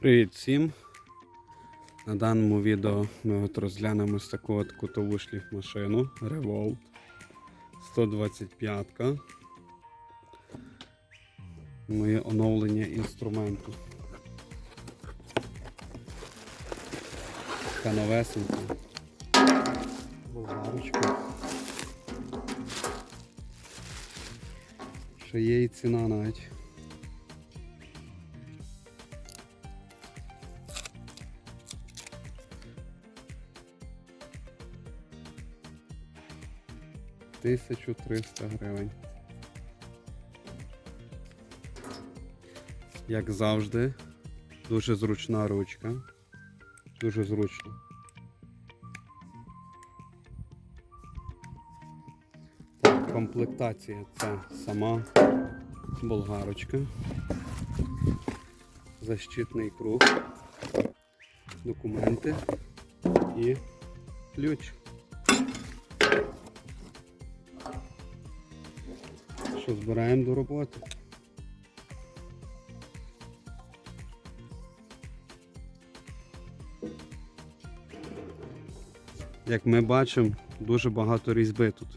Привіт всім! На даному відео ми от розглянемо ось таку от кутову шліфмашину Revolt 125. Моє оновлення інструменту. Така новесенька. Болгарочка. Ще є і ціна навіть. Тисячу триста гривень. Як завжди, дуже зручна ручка. Дуже зручно. Комплектація це сама болгарочка. Защитний круг, документи і ключ. Що збираємо до роботи? Як ми бачимо, дуже багато різьби тут.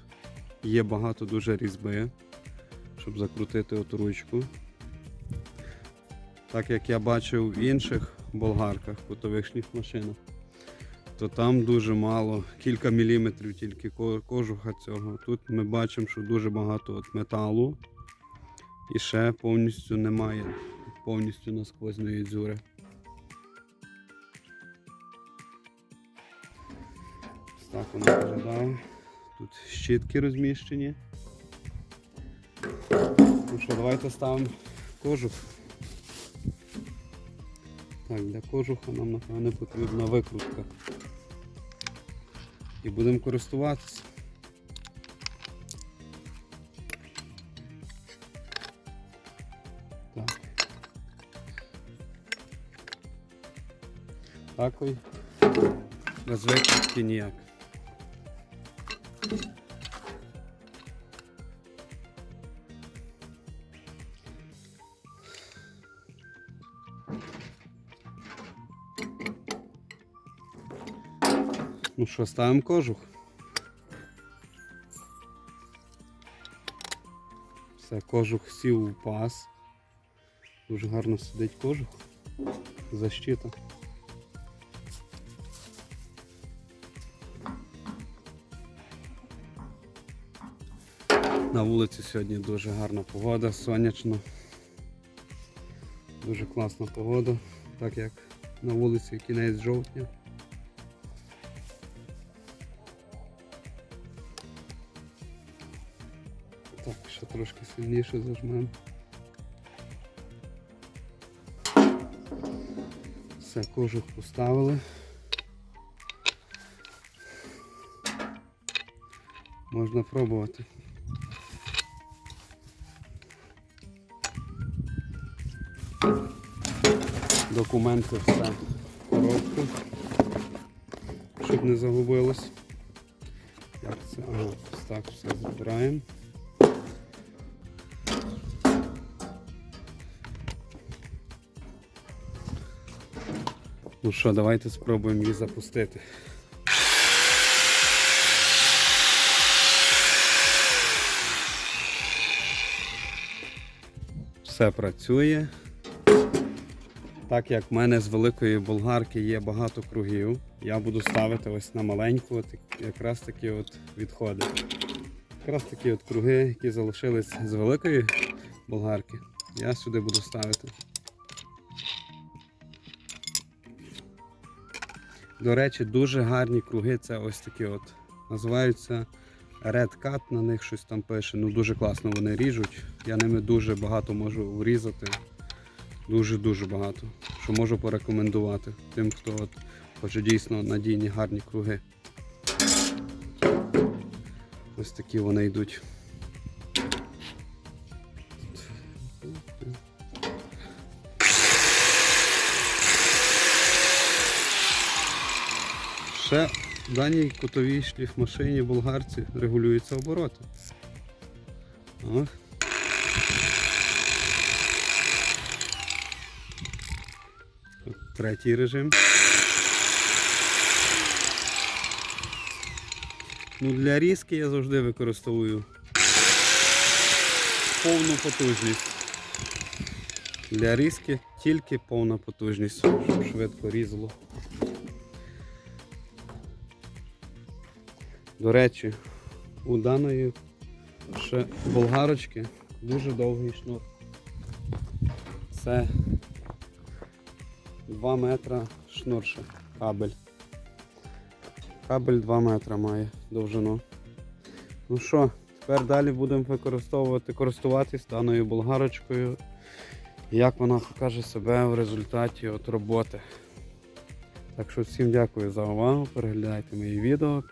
Є багато дуже різьби, щоб закрутити оту ручку. Так як я бачив в інших болгарках, кутових шліфмашинах, то там дуже мало, кілька міліметрів тільки кожуха цього. Тут ми бачимо, що дуже багато от металу і ще повністю немає повністю насквозної дзюри. Ось так воно виглядає. Тут щітки розміщені. Ну що, давайте ставимо кожух. Так, для кожуха нам напевне потрібна викрутка. І будемо користуватися. Так. Такої розвитки ніяк. Ну що, ставимо кожух. Все, кожух сів у паз. Дуже гарно сидить кожух. Защита. На вулиці сьогодні дуже гарна погода, сонячно. Дуже класна погода, так як на вулиці кінець жовтня. Так, ще трошки сильніше зажмемо. Все, кожух поставили. Можна пробувати. Документи все коробку, щоб не загубилось. Як це? Ага, так все забираємо. Ну що, давайте спробуємо її запустити. Все працює. Так як в мене з великої болгарки є багато кругів, я буду ставити ось на маленьку от якраз такі от відходи. Якраз такі от круги, які залишились з великої болгарки, я сюди буду ставити. До речі, дуже гарні круги. Це ось такі от. Називаються Red Cut, на них щось там пише. Ну дуже класно вони ріжуть. Я ними дуже багато можу врізати. Дуже-дуже багато. Що можу порекомендувати тим, хто от хоче дійсно надійні гарні круги. Ось такі вони йдуть. Ще в даній кутовій шліфмашині болгарці регулюються обороти. Третій режим. Ну, для різки я завжди використовую повну потужність. Для різки тільки повна потужність, щоб швидко різало. До речі, у даної ще болгарочки дуже довгий шнур. Це 2 метра шнур ще, кабель. Кабель 2 метра має довжину. Ну що, тепер далі будемо використовувати, користуватись даною болгарочкою. Як вона покаже себе в результаті от роботи. Так що всім дякую за увагу. Переглядайте мої відео,